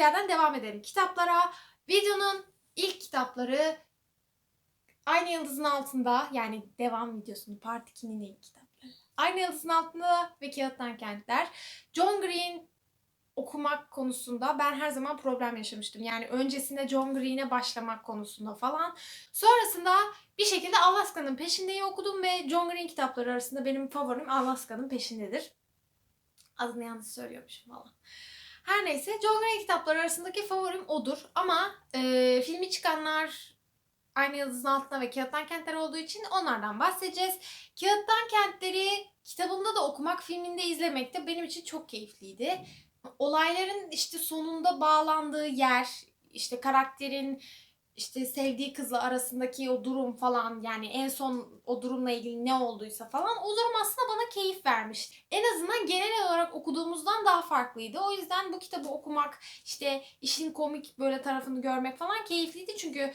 yerden devam edelim. Kitaplara videonun ilk kitapları Aynı Yıldızın Altında yani devam videosunun Part 2'nin ilk kitapları. Aynı Yıldızın Altında ve Kağıttan Kentler. John Green okumak konusunda ben her zaman problem yaşamıştım. Yani öncesinde John Green'e başlamak konusunda falan. Sonrasında bir şekilde Alaska'nın peşindeyi okudum ve John Green kitapları arasında benim favorim Alaska'nın peşindedir. Adını yanlış söylüyormuşum falan. Her neyse John Green kitapları arasındaki favorim odur. Ama e, filmi çıkanlar Aynı Yıldızın Altında ve Kağıttan Kentler olduğu için onlardan bahsedeceğiz. Kağıttan Kentleri kitabımda da okumak, filminde izlemek de benim için çok keyifliydi. Olayların işte sonunda bağlandığı yer, işte karakterin işte sevdiği kızla arasındaki o durum falan yani en son o durumla ilgili ne olduysa falan o durum aslında bana keyif vermişti. En azından genel olarak okuduğumuzdan daha farklıydı. O yüzden bu kitabı okumak işte işin komik böyle tarafını görmek falan keyifliydi. Çünkü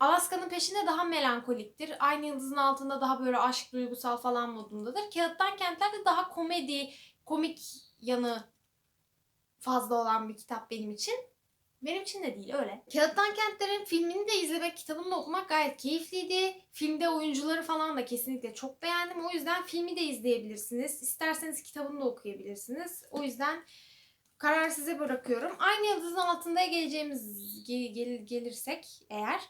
Alaska'nın peşinde daha melankoliktir. Aynı yıldızın altında daha böyle aşk duygusal falan modundadır. Kağıttan Kentler'de daha komedi, komik yanı fazla olan bir kitap benim için. Benim için de değil öyle. Kağıttan Kentler'in filmini de izlemek, kitabını da okumak gayet keyifliydi. Filmde oyuncuları falan da kesinlikle çok beğendim. O yüzden filmi de izleyebilirsiniz. İsterseniz kitabını da okuyabilirsiniz. O yüzden karar size bırakıyorum. Aynı yıldızın altında geleceğimiz gel, gel- gelirsek eğer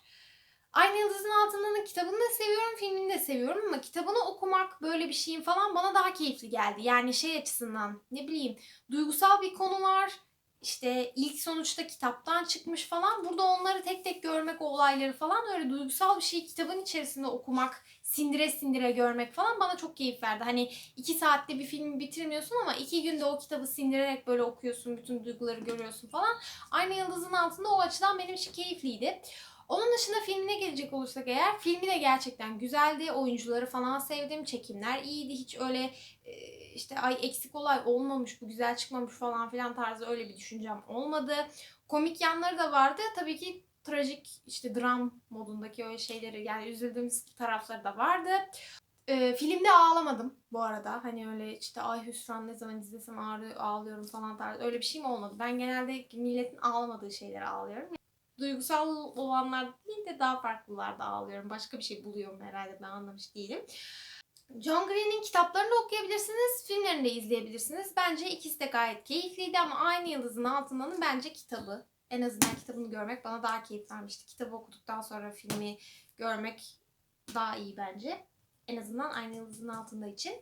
Aynı Yıldızın Altında'nın kitabını da seviyorum, filmini de seviyorum ama kitabını okumak böyle bir şeyin falan bana daha keyifli geldi. Yani şey açısından ne bileyim duygusal bir konu var. İşte ilk sonuçta kitaptan çıkmış falan. Burada onları tek tek görmek, o olayları falan öyle duygusal bir şeyi kitabın içerisinde okumak, sindire sindire görmek falan bana çok keyif verdi. Hani iki saatte bir filmi bitirmiyorsun ama iki günde o kitabı sindirerek böyle okuyorsun, bütün duyguları görüyorsun falan. Aynı Yıldızın Altında o açıdan benim için keyifliydi. Onun dışında filmine gelecek olursak eğer filmi de gerçekten güzeldi. Oyuncuları falan sevdim. Çekimler iyiydi. Hiç öyle e, işte ay eksik olay olmamış bu güzel çıkmamış falan filan tarzı öyle bir düşüncem olmadı. Komik yanları da vardı. Tabii ki trajik işte dram modundaki öyle şeyleri yani üzüldüğümüz tarafları da vardı. E, filmde ağlamadım bu arada. Hani öyle işte ay hüsran ne zaman izlesem ağrı, ağlıyorum falan tarzı öyle bir şeyim olmadı. Ben genelde milletin ağlamadığı şeylere ağlıyorum duygusal olanlar değil de daha farklılarda ağlıyorum. Başka bir şey buluyorum herhalde ben anlamış değilim. John Green'in kitaplarını okuyabilirsiniz, filmlerini de izleyebilirsiniz. Bence ikisi de gayet keyifliydi ama Aynı Yıldızın Altından'ın bence kitabı. En azından kitabını görmek bana daha keyif vermişti. Kitabı okuduktan sonra filmi görmek daha iyi bence. En azından Aynı Yıldızın Altında için.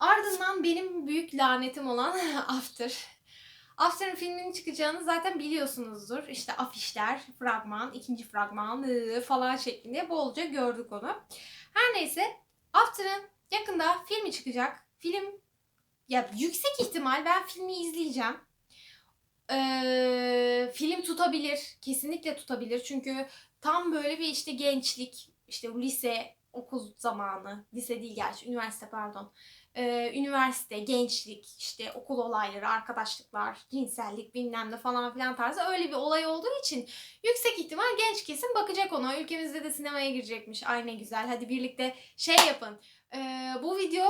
Ardından benim büyük lanetim olan After. After'ın filminin çıkacağını zaten biliyorsunuzdur. İşte afişler, fragman, ikinci fragman ıı, falan şeklinde bolca gördük onu. Her neyse After'ın yakında filmi çıkacak. Film ya yüksek ihtimal ben filmi izleyeceğim. Ee, film tutabilir. Kesinlikle tutabilir. Çünkü tam böyle bir işte gençlik, işte lise, okul zamanı. Lise değil gerçi, üniversite pardon e, üniversite, gençlik, işte okul olayları, arkadaşlıklar, cinsellik bilmem ne falan filan tarzı öyle bir olay olduğu için yüksek ihtimal genç kesim bakacak ona. Ülkemizde de sinemaya girecekmiş. Ay ne güzel. Hadi birlikte şey yapın. E, bu video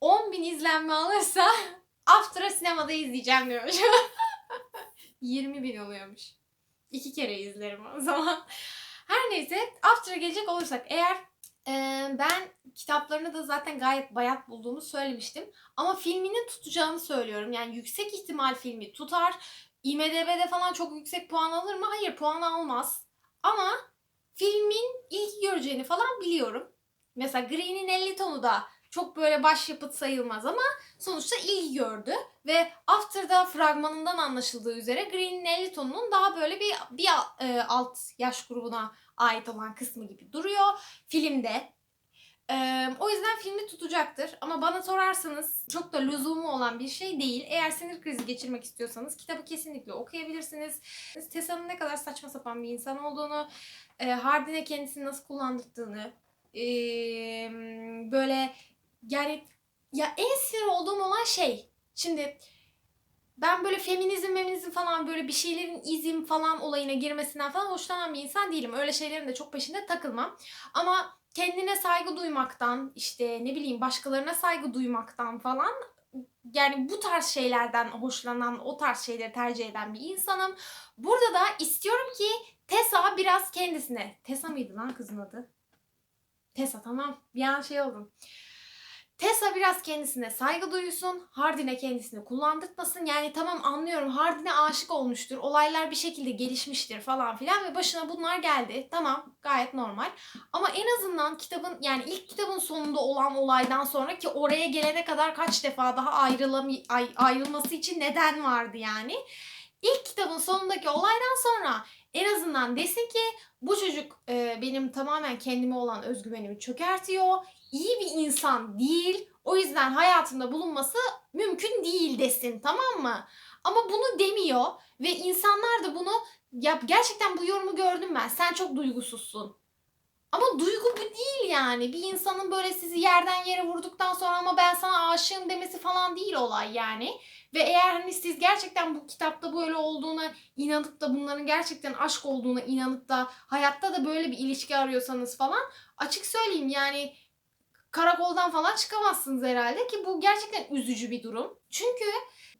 10 bin izlenme alırsa After'ı sinemada izleyeceğim diyormuş. 20 bin oluyormuş. İki kere izlerim o zaman. Her neyse After'a gelecek olursak eğer ee, ben kitaplarını da zaten gayet bayat bulduğumu söylemiştim. Ama filminin tutacağını söylüyorum. Yani yüksek ihtimal filmi tutar. IMDB'de falan çok yüksek puan alır mı? Hayır puan almaz. Ama filmin ilgi göreceğini falan biliyorum. Mesela Green'in 50 tonu da çok böyle başyapıt sayılmaz ama sonuçta ilgi gördü. Ve After'da fragmanından anlaşıldığı üzere Green'in 50 tonunun daha böyle bir, bir e, alt yaş grubuna ait olan kısmı gibi duruyor filmde. Ee, o yüzden filmi tutacaktır. Ama bana sorarsanız çok da lüzumu olan bir şey değil. Eğer sinir krizi geçirmek istiyorsanız kitabı kesinlikle okuyabilirsiniz. Tessa'nın ne kadar saçma sapan bir insan olduğunu, e, Hardin'e kendisini nasıl kullandırdığını, e, böyle yani ya en sinir olduğum olan şey. Şimdi ben böyle feminizm feminizm falan böyle bir şeylerin izim falan olayına girmesinden falan hoşlanan bir insan değilim. Öyle şeylerin de çok peşinde takılmam. Ama kendine saygı duymaktan işte ne bileyim başkalarına saygı duymaktan falan yani bu tarz şeylerden hoşlanan, o tarz şeyleri tercih eden bir insanım. Burada da istiyorum ki Tessa biraz kendisine. Tessa mıydı lan kızın adı? Tessa tamam. Bir an şey oldum. Tessa biraz kendisine saygı duyusun. Hardin'e kendisini kullandırtmasın. Yani tamam anlıyorum Hardin'e aşık olmuştur. Olaylar bir şekilde gelişmiştir falan filan ve başına bunlar geldi. Tamam gayet normal. Ama en azından kitabın yani ilk kitabın sonunda olan olaydan sonra ki oraya gelene kadar kaç defa daha ayrılam ay- ayrılması için neden vardı yani. İlk kitabın sonundaki olaydan sonra en azından desin ki bu çocuk e, benim tamamen kendime olan özgüvenimi çökertiyor. İyi bir insan değil. O yüzden hayatımda bulunması mümkün değil desin tamam mı? Ama bunu demiyor ve insanlar da bunu ya gerçekten bu yorumu gördüm ben. Sen çok duygusuzsun. Ama duygu bu değil yani. Bir insanın böyle sizi yerden yere vurduktan sonra ama ben sana aşığım demesi falan değil olay yani. Ve eğer hani siz gerçekten bu kitapta böyle olduğuna inanıp da bunların gerçekten aşk olduğuna inanıp da hayatta da böyle bir ilişki arıyorsanız falan açık söyleyeyim yani karakoldan falan çıkamazsınız herhalde ki bu gerçekten üzücü bir durum. Çünkü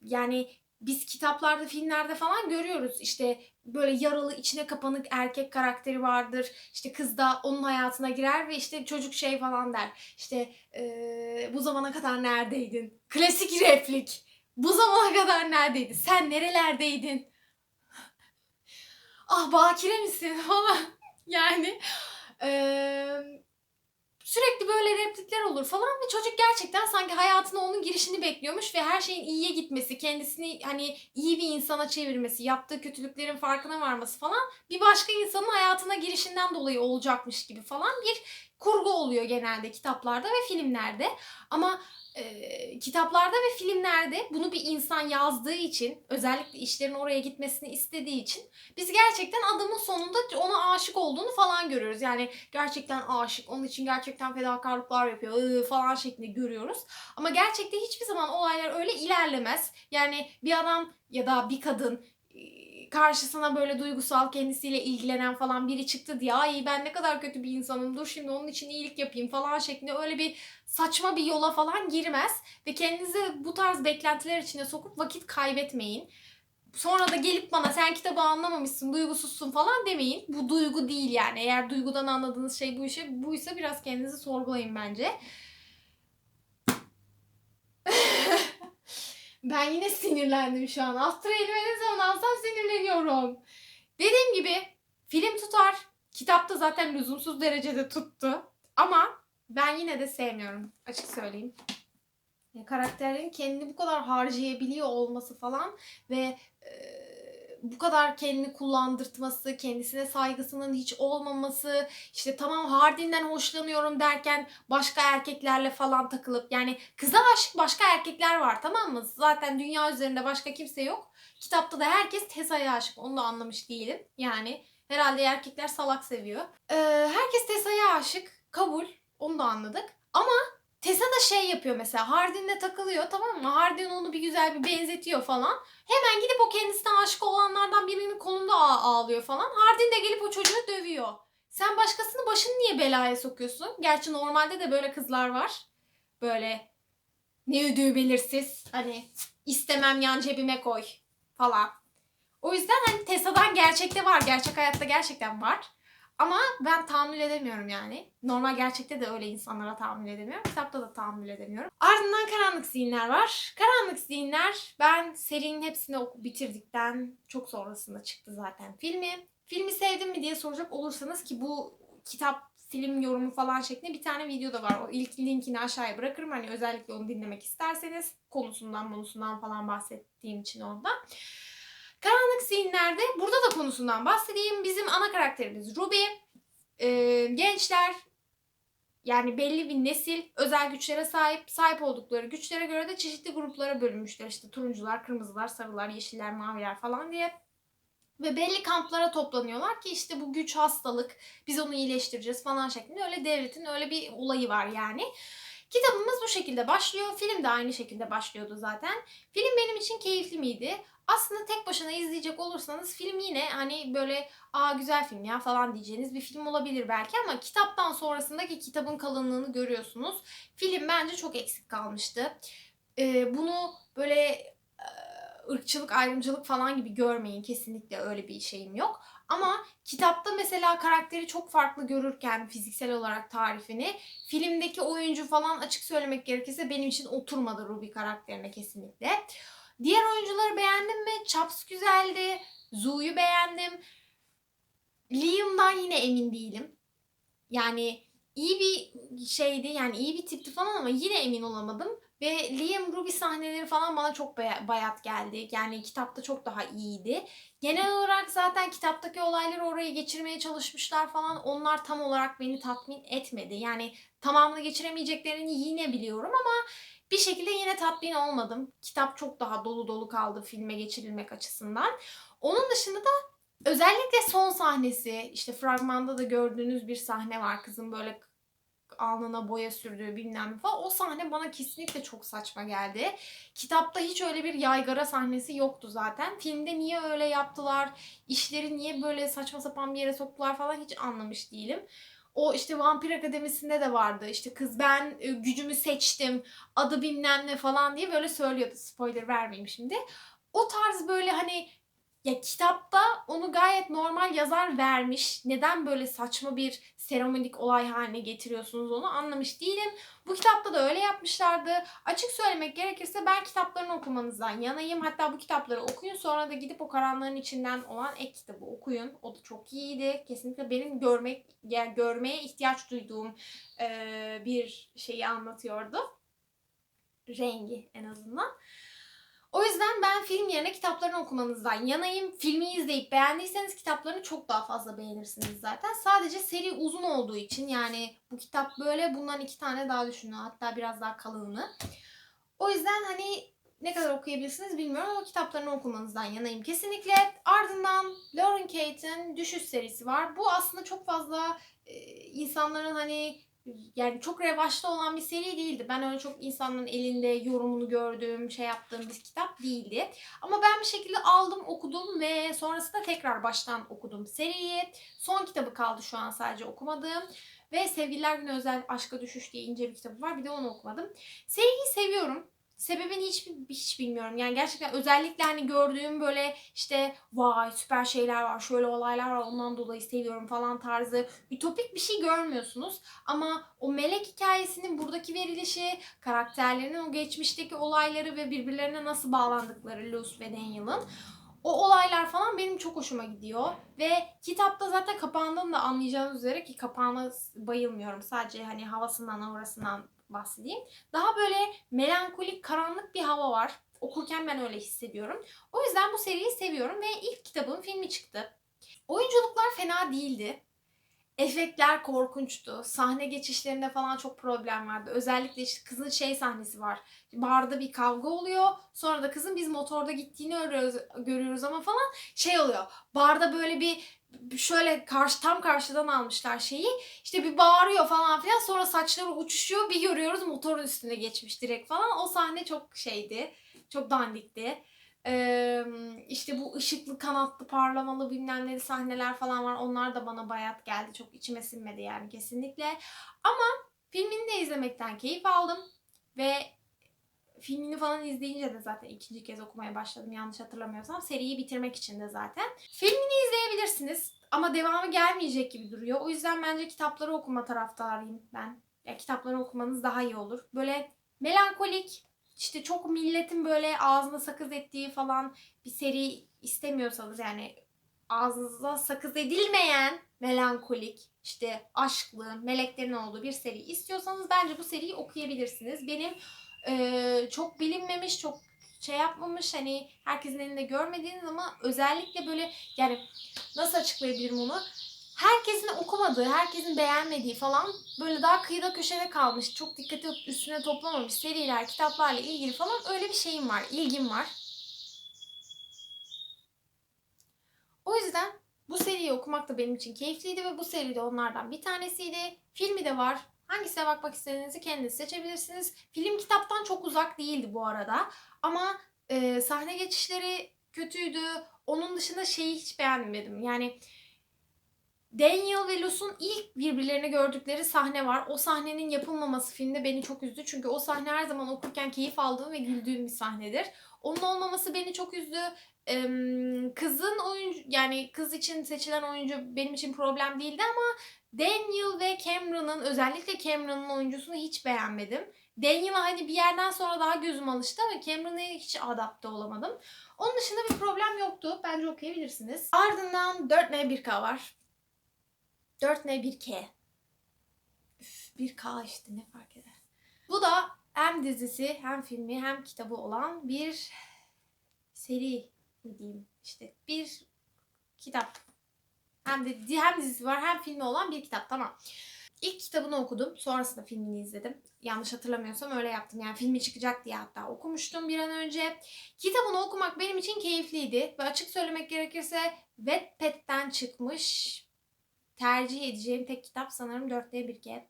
yani biz kitaplarda, filmlerde falan görüyoruz. İşte böyle yaralı, içine kapanık erkek karakteri vardır. İşte kız da onun hayatına girer ve işte çocuk şey falan der. İşte eee, bu zamana kadar neredeydin? Klasik replik. Bu zamana kadar neredeydin? Sen nerelerdeydin? ah bakire misin falan. yani eee sürekli böyle replikler olur falan ve çocuk gerçekten sanki hayatına onun girişini bekliyormuş ve her şeyin iyiye gitmesi, kendisini hani iyi bir insana çevirmesi, yaptığı kötülüklerin farkına varması falan bir başka insanın hayatına girişinden dolayı olacakmış gibi falan bir kurgu oluyor genelde kitaplarda ve filmlerde. Ama e, kitaplarda ve filmlerde bunu bir insan yazdığı için özellikle işlerin oraya gitmesini istediği için biz gerçekten adamın sonunda ona aşık olduğunu falan görüyoruz. Yani gerçekten aşık, onun için gerçekten fedakarlıklar yapıyor ıı, falan şeklinde görüyoruz. Ama gerçekte hiçbir zaman olaylar öyle ilerlemez. Yani bir adam ya da bir kadın karşısına böyle duygusal kendisiyle ilgilenen falan biri çıktı diye ay ben ne kadar kötü bir insanım dur şimdi onun için iyilik yapayım falan şeklinde öyle bir saçma bir yola falan girmez ve kendinizi bu tarz beklentiler içine sokup vakit kaybetmeyin. Sonra da gelip bana sen kitabı anlamamışsın, duygusuzsun falan demeyin. Bu duygu değil yani. Eğer duygudan anladığınız şey bu işe buysa biraz kendinizi sorgulayın bence. Ben yine sinirlendim şu an. Astra elime ne zaman alsam sinirleniyorum. Dediğim gibi film tutar. Kitapta zaten lüzumsuz derecede tuttu. Ama ben yine de sevmiyorum. Açık söyleyeyim. Ya karakterlerin kendini bu kadar harcayabiliyor olması falan ve e, bu kadar kendini kullandırtması, kendisine saygısının hiç olmaması, işte tamam Hardin'den hoşlanıyorum derken başka erkeklerle falan takılıp yani kıza aşık başka erkekler var tamam mı? Zaten dünya üzerinde başka kimse yok. Kitapta da herkes Tessa'ya aşık. Onu da anlamış değilim. Yani herhalde erkekler salak seviyor. Ee, herkes Tessa'ya aşık. Kabul. Onu da anladık. Ama Tessa da şey yapıyor mesela Hardin'le takılıyor tamam mı? Hardin onu bir güzel bir benzetiyor falan. Hemen gidip o kendisine aşık olanlardan birinin kolunda ağ- ağlıyor falan. Hardin de gelip o çocuğu dövüyor. Sen başkasının başını niye belaya sokuyorsun? Gerçi normalde de böyle kızlar var. Böyle ne ödüğü belirsiz. Hani istemem yan cebime koy falan. O yüzden hani Tessa'dan gerçekte var. Gerçek hayatta gerçekten var. Ama ben tahammül edemiyorum yani. Normal gerçekte de öyle insanlara tahammül edemiyorum. Kitapta da tahammül edemiyorum. Ardından Karanlık Zihinler var. Karanlık Zihinler ben serinin hepsini bitirdikten çok sonrasında çıktı zaten filmi. Filmi sevdim mi diye soracak olursanız ki bu kitap film yorumu falan şeklinde bir tane video da var. O ilk linkini aşağıya bırakırım. Hani özellikle onu dinlemek isterseniz konusundan konusundan falan bahsettiğim için onda. Karanlık Zihinler'de burada da konusundan bahsedeyim. Bizim ana karakterimiz Ruby. Ee, gençler yani belli bir nesil özel güçlere sahip. Sahip oldukları güçlere göre de çeşitli gruplara bölünmüşler. İşte turuncular, kırmızılar, sarılar, yeşiller, maviler falan diye. Ve belli kamplara toplanıyorlar ki işte bu güç hastalık, biz onu iyileştireceğiz falan şeklinde. Öyle devletin öyle bir olayı var yani. Kitabımız bu şekilde başlıyor. Film de aynı şekilde başlıyordu zaten. Film benim için keyifli miydi? Aslında tek başına izleyecek olursanız film yine hani böyle aa güzel film ya falan diyeceğiniz bir film olabilir belki ama kitaptan sonrasındaki kitabın kalınlığını görüyorsunuz. Film bence çok eksik kalmıştı. e, bunu böyle ırkçılık, ayrımcılık falan gibi görmeyin. Kesinlikle öyle bir şeyim yok. Ama kitapta mesela karakteri çok farklı görürken fiziksel olarak tarifini filmdeki oyuncu falan açık söylemek gerekirse benim için oturmadı Ruby karakterine kesinlikle. Diğer oyuncuları beğendim mi? Chaps güzeldi. Zoo'yu beğendim. Liam'dan yine emin değilim. Yani iyi bir şeydi yani iyi bir tipti falan ama yine emin olamadım. Ve Liam Ruby sahneleri falan bana çok baya- bayat geldi. Yani kitapta çok daha iyiydi. Genel olarak zaten kitaptaki olayları oraya geçirmeye çalışmışlar falan. Onlar tam olarak beni tatmin etmedi. Yani tamamını geçiremeyeceklerini yine biliyorum ama bir şekilde yine tatmin olmadım. Kitap çok daha dolu dolu kaldı filme geçirilmek açısından. Onun dışında da özellikle son sahnesi işte fragmanda da gördüğünüz bir sahne var. Kızın böyle alnına boya sürdüğü bilmem falan. O sahne bana kesinlikle çok saçma geldi. Kitapta hiç öyle bir yaygara sahnesi yoktu zaten. Filmde niye öyle yaptılar? İşleri niye böyle saçma sapan bir yere soktular falan hiç anlamış değilim. O işte Vampir Akademisi'nde de vardı. İşte kız ben e, gücümü seçtim. Adı bilmem ne falan diye böyle söylüyordu. Spoiler vermeyeyim şimdi. O tarz böyle hani ya kitapta onu gayet normal yazar vermiş. Neden böyle saçma bir seremonik olay haline getiriyorsunuz onu anlamış değilim. Bu kitapta da öyle yapmışlardı. Açık söylemek gerekirse ben kitaplarını okumanızdan yanayım. Hatta bu kitapları okuyun sonra da gidip o karanlığın içinden olan ek kitabı okuyun. O da çok iyiydi. Kesinlikle benim görmek yani görmeye ihtiyaç duyduğum e, bir şeyi anlatıyordu. Rengi en azından. O yüzden ben film yerine kitaplarını okumanızdan yanayım. Filmi izleyip beğendiyseniz kitaplarını çok daha fazla beğenirsiniz zaten. Sadece seri uzun olduğu için yani bu kitap böyle bundan iki tane daha düşünün. Hatta biraz daha kalınlığı. O yüzden hani ne kadar okuyabilirsiniz bilmiyorum ama kitaplarını okumanızdan yanayım kesinlikle. Ardından Lauren Kate'in Düşüş serisi var. Bu aslında çok fazla insanların hani yani çok revaçta olan bir seri değildi. Ben öyle çok insanların elinde yorumunu gördüğüm, şey yaptığım bir kitap değildi. Ama ben bir şekilde aldım, okudum ve sonrasında tekrar baştan okudum seriyi. Son kitabı kaldı şu an sadece okumadığım. Ve Sevgililer Günü Özel Aşka Düşüş diye ince bir kitabı var. Bir de onu okumadım. Seriyi seviyorum. Sebebini hiç, hiç bilmiyorum. Yani gerçekten özellikle hani gördüğüm böyle işte vay süper şeyler var, şöyle olaylar var ondan dolayı seviyorum falan tarzı ütopik bir şey görmüyorsunuz. Ama o melek hikayesinin buradaki verilişi, karakterlerinin o geçmişteki olayları ve birbirlerine nasıl bağlandıkları Luce ve Daniel'ın o olaylar falan benim çok hoşuma gidiyor. Ve kitapta zaten kapağından da anlayacağınız üzere ki kapağına bayılmıyorum. Sadece hani havasından, aurasından bahsedeyim. Daha böyle melankolik, karanlık bir hava var. Okurken ben öyle hissediyorum. O yüzden bu seriyi seviyorum ve ilk kitabın filmi çıktı. Oyunculuklar fena değildi. Efektler korkunçtu. Sahne geçişlerinde falan çok problem vardı. Özellikle işte kızın şey sahnesi var. Barda bir kavga oluyor. Sonra da kızın biz motorda gittiğini görüyoruz, görüyoruz ama falan şey oluyor. Barda böyle bir şöyle karşı tam karşıdan almışlar şeyi. İşte bir bağırıyor falan filan. Sonra saçları uçuşuyor. Bir görüyoruz motorun üstüne geçmiş direkt falan. O sahne çok şeydi. Çok dandikti. Ee, işte bu ışıklı, kanatlı, parlamalı bilmem ne sahneler falan var. Onlar da bana bayat geldi. Çok içime sinmedi yani kesinlikle. Ama filmini de izlemekten keyif aldım. Ve filmini falan izleyince de zaten ikinci kez okumaya başladım yanlış hatırlamıyorsam. Seriyi bitirmek için de zaten. Filmini izleyebilirsiniz ama devamı gelmeyecek gibi duruyor. O yüzden bence kitapları okuma taraftarıyım ben. Ya kitapları okumanız daha iyi olur. Böyle melankolik, işte çok milletin böyle ağzına sakız ettiği falan bir seri istemiyorsanız yani ağzınıza sakız edilmeyen melankolik, işte aşklı, meleklerin olduğu bir seri istiyorsanız bence bu seriyi okuyabilirsiniz. Benim e, çok bilinmemiş, çok şey yapmamış hani herkesin elinde görmediğiniz ama özellikle böyle yani nasıl açıklayabilirim onu? Herkesin okumadığı, herkesin beğenmediği falan böyle daha kıyıda köşede kalmış, çok dikkati üstüne toplamamış seriler, kitaplarla ilgili falan öyle bir şeyim var, ilgim var. O yüzden bu seriyi okumak da benim için keyifliydi ve bu seri de onlardan bir tanesiydi. Filmi de var. Hangisine bakmak istediğinizi kendiniz seçebilirsiniz. Film kitaptan çok uzak değildi bu arada. Ama e, sahne geçişleri kötüydü. Onun dışında şeyi hiç beğenmedim. Yani Daniel ve Luz'un ilk birbirlerini gördükleri sahne var. O sahnenin yapılmaması filmde beni çok üzdü. Çünkü o sahne her zaman okurken keyif aldığım ve güldüğüm bir sahnedir. Onun olmaması beni çok üzdü. Kızın oyuncu yani kız için seçilen oyuncu benim için problem değildi ama Daniel ve Cameron'ın özellikle Cameron'ın oyuncusunu hiç beğenmedim. Daniel'a hani bir yerden sonra daha gözüm alıştı ama Cameron'a hiç adapte olamadım. Onun dışında bir problem yoktu. Bence okuyabilirsiniz. Ardından 4N1K var. 4N1K. Üf, 1K işte ne fark eder. Bu da hem dizisi hem filmi hem kitabı olan bir seri mi diyeyim işte bir kitap. Hem de hem dizisi var hem filmi olan bir kitap tamam. İlk kitabını okudum. Sonrasında filmini izledim. Yanlış hatırlamıyorsam öyle yaptım. Yani filmi çıkacak diye hatta okumuştum bir an önce. Kitabını okumak benim için keyifliydi. Ve açık söylemek gerekirse Wattpad'den çıkmış tercih edeceğim tek kitap sanırım 4'te 1 ke.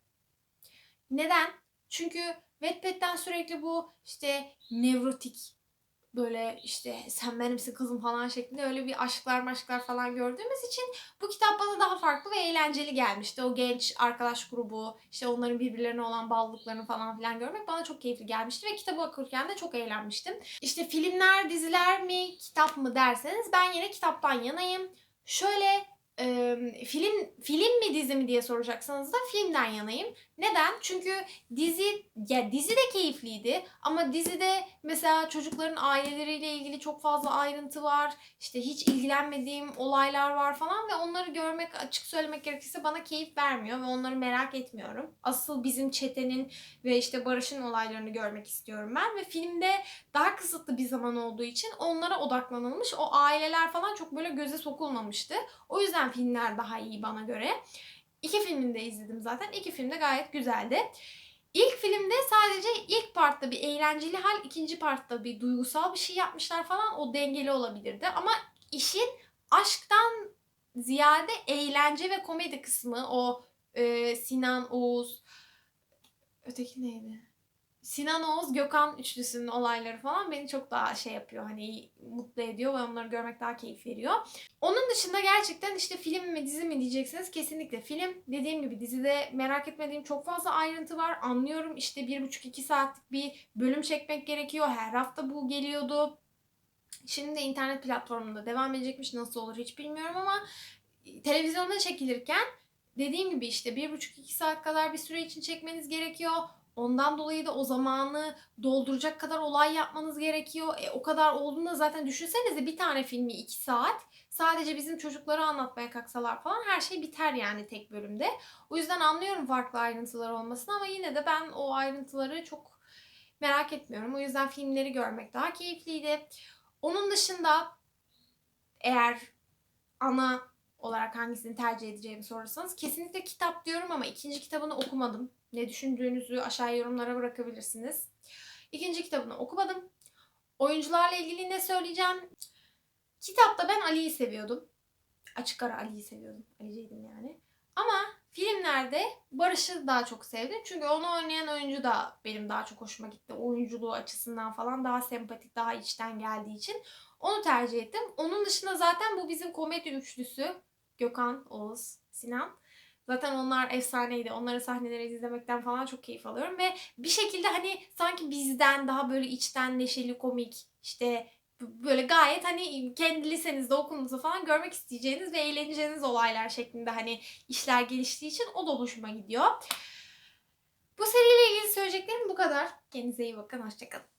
Neden? Çünkü Wattpad'den sürekli bu işte nevrotik böyle işte sen benimsin kızım falan şeklinde öyle bir aşklar maşklar falan gördüğümüz için bu kitap bana daha farklı ve eğlenceli gelmişti. O genç arkadaş grubu, işte onların birbirlerine olan bağlılıklarını falan filan görmek bana çok keyifli gelmişti ve kitabı okurken de çok eğlenmiştim. İşte filmler, diziler mi, kitap mı derseniz ben yine kitaptan yanayım. Şöyle film film mi dizi mi diye soracaksanız da filmden yanayım. Neden? Çünkü dizi ya dizi de keyifliydi ama dizide mesela çocukların aileleriyle ilgili çok fazla ayrıntı var. İşte hiç ilgilenmediğim olaylar var falan ve onları görmek açık söylemek gerekirse bana keyif vermiyor ve onları merak etmiyorum. Asıl bizim çetenin ve işte Barış'ın olaylarını görmek istiyorum ben ve filmde daha kısıtlı bir zaman olduğu için onlara odaklanılmış. O aileler falan çok böyle göze sokulmamıştı. O yüzden filmler daha iyi bana göre. İki filmini de izledim zaten. İki film de gayet güzeldi. İlk filmde sadece ilk partta bir eğlenceli hal, ikinci partta bir duygusal bir şey yapmışlar falan. O dengeli olabilirdi. Ama işin aşktan ziyade eğlence ve komedi kısmı o e, Sinan Oğuz öteki neydi? Sinan Oğuz Gökhan üçlüsünün olayları falan beni çok daha şey yapıyor hani mutlu ediyor ve onları görmek daha keyif veriyor. Onun dışında gerçekten işte film mi dizi mi diyeceksiniz kesinlikle film. Dediğim gibi dizide merak etmediğim çok fazla ayrıntı var. Anlıyorum işte bir buçuk iki saatlik bir bölüm çekmek gerekiyor. Her hafta bu geliyordu. Şimdi de internet platformunda devam edecekmiş nasıl olur hiç bilmiyorum ama televizyonda çekilirken dediğim gibi işte bir buçuk iki saat kadar bir süre için çekmeniz gerekiyor. Ondan dolayı da o zamanı dolduracak kadar olay yapmanız gerekiyor. E, o kadar olduğunda zaten düşünsenize bir tane filmi 2 saat sadece bizim çocuklara anlatmaya kalksalar falan her şey biter yani tek bölümde. O yüzden anlıyorum farklı ayrıntılar olmasını ama yine de ben o ayrıntıları çok merak etmiyorum. O yüzden filmleri görmek daha keyifliydi. Onun dışında eğer ana olarak hangisini tercih edeceğimi sorarsanız kesinlikle kitap diyorum ama ikinci kitabını okumadım. Ne düşündüğünüzü aşağı yorumlara bırakabilirsiniz. İkinci kitabını okumadım. Oyuncularla ilgili ne söyleyeceğim? Kitapta ben Ali'yi seviyordum. Açık ara Ali'yi seviyordum. Ali'ciydim yani. Ama filmlerde Barış'ı daha çok sevdim. Çünkü onu oynayan oyuncu da benim daha çok hoşuma gitti. Oyunculuğu açısından falan daha sempatik, daha içten geldiği için onu tercih ettim. Onun dışında zaten bu bizim komedi üçlüsü. Gökhan, Oğuz, Sinan. Zaten onlar efsaneydi. Onların sahneleri izlemekten falan çok keyif alıyorum ve bir şekilde hani sanki bizden daha böyle içten neşeli komik işte böyle gayet hani kendi lisenizde okulunuzda falan görmek isteyeceğiniz ve eğleneceğiniz olaylar şeklinde hani işler geliştiği için o da hoşuma gidiyor. Bu seriyle ilgili söyleyeceklerim bu kadar. Kendinize iyi bakın. Hoşçakalın.